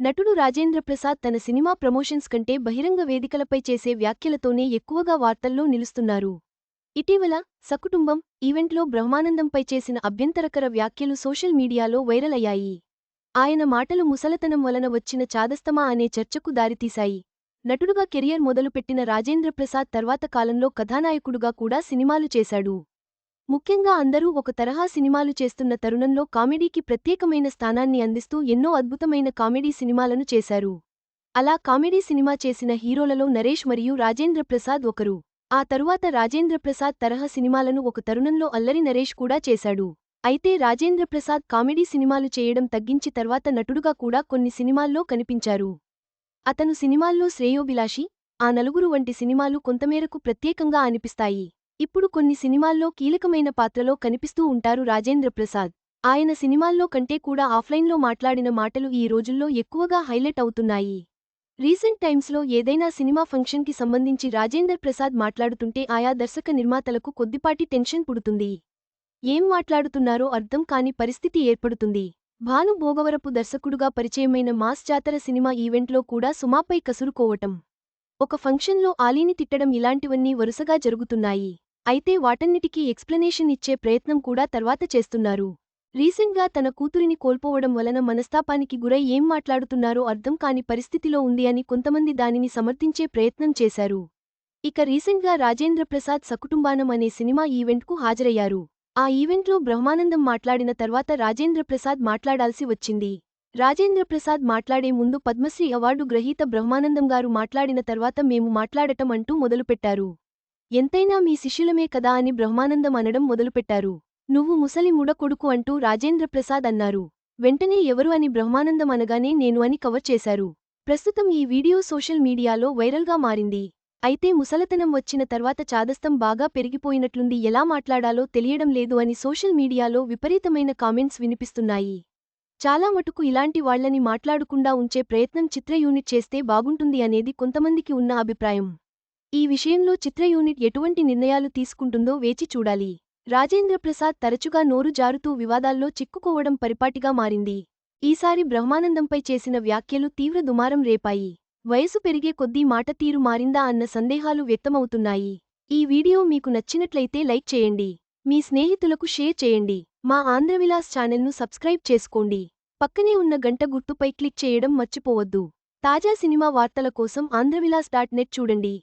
నటుడు రాజేంద్ర ప్రసాద్ తన cinema promotions కంటే బహిరంగ వేదికలపై చేసే వ్యాఖ్యలతోనే ఎక్కువగా వార్తల్లో నిలుస్తున్నారు. ఇటీవల సకుటుంబం ఈవెంట్లో బ్రహ్మానందంపై చేసిన అభ్యంతరకర వ్యాఖ్యలు సోషల్ మీడియాలో వైరల్ అయ్యాయి. ఆయన మాటలు ముసలతనం వలన వచ్చిన చాదస్తమా అనే చర్చకు దారితీశాయి. నటుడుగా కెరియర్ మొదలుపెట్టిన రాజేంద్ర ప్రసాద్ తర్వాత కాలంలో కథానాయకుడుగా కూడా సినిమాలు చేశాడు. ముఖ్యంగా అందరూ ఒక తరహా సినిమాలు చేస్తున్న తరుణంలో కామెడీకి ప్రత్యేకమైన స్థానాన్ని అందిస్తూ ఎన్నో అద్భుతమైన కామెడీ సినిమాలను చేశారు. అలా కామెడీ సినిమా చేసిన హీరోలలో నరేష్ మరియు రాజేంద్ర ప్రసాద్ ఒకరు. ఆ తరువాత రాజేంద్ర ప్రసాద్ తరహా సినిమాలను ఒక తరుణంలో అల్లరి నరేష్ కూడా చేశాడు. అయితే రాజేంద్ర ప్రసాద్ కామెడీ సినిమాలు చేయడం తగ్గించి తర్వాత నటుడుగా కూడా కొన్ని సినిమాల్లో కనిపించారు. అతను సినిమాల్లో శ్రేయోభిలాషి ఆ నలుగురు వంటి సినిమాలు కొంతమేరకు ప్రత్యేకంగా అనిపిస్తాయి. ఇప్పుడు కొన్ని సినిమాల్లో కీలకమైన పాత్రలో కనిపిస్తూ ఉంటారు రాజేంద్ర ప్రసాద్. ఆయన సినిమాల్లో కంటే కూడా ఆఫ్లైన్లో మాట్లాడిన మాటలు ఈ రోజుల్లో ఎక్కువగా హైలైట్ అవుతున్నాయి. రీసెంట్ టైమ్స్లో ఏదైనా సినిమా ఫంక్షన్కి సంబంధించి రాజేందర్ ప్రసాద్ మాట్లాడుతుంటే ఆయా దర్శక నిర్మాతలకు కొద్దిపాటి టెన్షన్ పుడుతుంది. ఏం మాట్లాడుతున్నారో అర్థం కాని పరిస్థితి ఏర్పడుతుంది. భాను భోగవరపు దర్శకుడుగా పరిచయమైన మాస్ జాతర సినిమా ఈవెంట్లో కూడా సుమాపై కసురుకోవటం. ఒక ఫంక్షన్లో ఆలీని తిట్టడం ఇలాంటివన్నీ వరుసగా జరుగుతున్నాయి. అయితే వాటన్నిటికీ ఎక్స్ప్లెనేషన్ ఇచ్చే ప్రయత్నం కూడా తర్వాత చేస్తున్నారు. రీసెంట్గా తన కూతురిని కోల్పోవడం వలన మనస్తాపానికి గురై ఏం మాట్లాడుతున్నారో అర్థం కాని పరిస్థితిలో ఉంది అని కొంతమంది దానిని సమర్థించే ప్రయత్నం చేశారు. ఇక రీసెంట్గా రాజేంద్ర ప్రసాద్ సకుటుంబానం అనే సినిమా ఈవెంట్కు హాజరయ్యారు. ఆ ఈవెంట్లో బ్రహ్మానందం మాట్లాడిన తర్వాత రాజేంద్ర ప్రసాద్ మాట్లాడాల్సి వచ్చింది. రాజేంద్ర ప్రసాద్ మాట్లాడే ముందు పద్మశ్రీ అవార్డు గ్రహీత బ్రహ్మానందం గారు మాట్లాడిన తర్వాత మేము మాట్లాడటం అంటూ మొదలుపెట్టారు. ఎంతైనా మీ శిష్యులమే కదా అని బ్రహ్మానందం అనడం మొదలుపెట్టారు. నువ్వు ముసలి ముడకొడుకు అంటూ రాజేంద్రప్రసాద్ అన్నారు. వెంటనే ఎవరు అని బ్రహ్మానందం అనగానే నేను అని కవర్ చేశారు. ప్రస్తుతం ఈ వీడియో సోషల్ మీడియాలో వైరల్గా మారింది. అయితే ముసలతనం వచ్చిన తర్వాత చాదస్తం బాగా పెరిగిపోయినట్లుంది ఎలా మాట్లాడాలో తెలియడం లేదు అని సోషల్ మీడియాలో విపరీతమైన కామెంట్స్ వినిపిస్తున్నాయి. చాలా మటుకు ఇలాంటి వాళ్ళని మాట్లాడకుండా ఉంచే ప్రయత్నం చిత్ర యూనిట్ చేస్తే బాగుంటుంది అనేది కొంతమందికి ఉన్న అభిప్రాయం. ఈ విషయంలో చిత్ర యూనిట్ ఎటువంటి నిర్ణయాలు తీసుకుంటుందో వేచి చూడాలి. రాజేంద్ర ప్రసాద్ తరచుగా నోరు జారుతూ వివాదాల్లో చిక్కుకోవడం పరిపాటిగా మారింది. ఈసారి బ్రహ్మానందంపై చేసిన వ్యాఖ్యలు తీవ్ర దుమారం రేపాయి. వయసు పెరిగే కొద్దీ మాట తీరు మారిందా అన్న సందేహాలు వ్యక్తమవుతున్నాయి. ఈ వీడియో మీకు నచ్చినట్లయితే లైక్ చేయండి. మీ స్నేహితులకు షేర్ చేయండి. మా ఆంధ్రవిలాస్ ఛానల్ను సబ్స్క్రైబ్ చేసుకోండి. పక్కనే ఉన్న గంట గుర్తుపై క్లిక్ చేయడం మర్చిపోవద్దు. తాజా సినిమా వార్తల కోసం ఆంధ్రవిలాస్ డాట్ నెట్ చూడండి.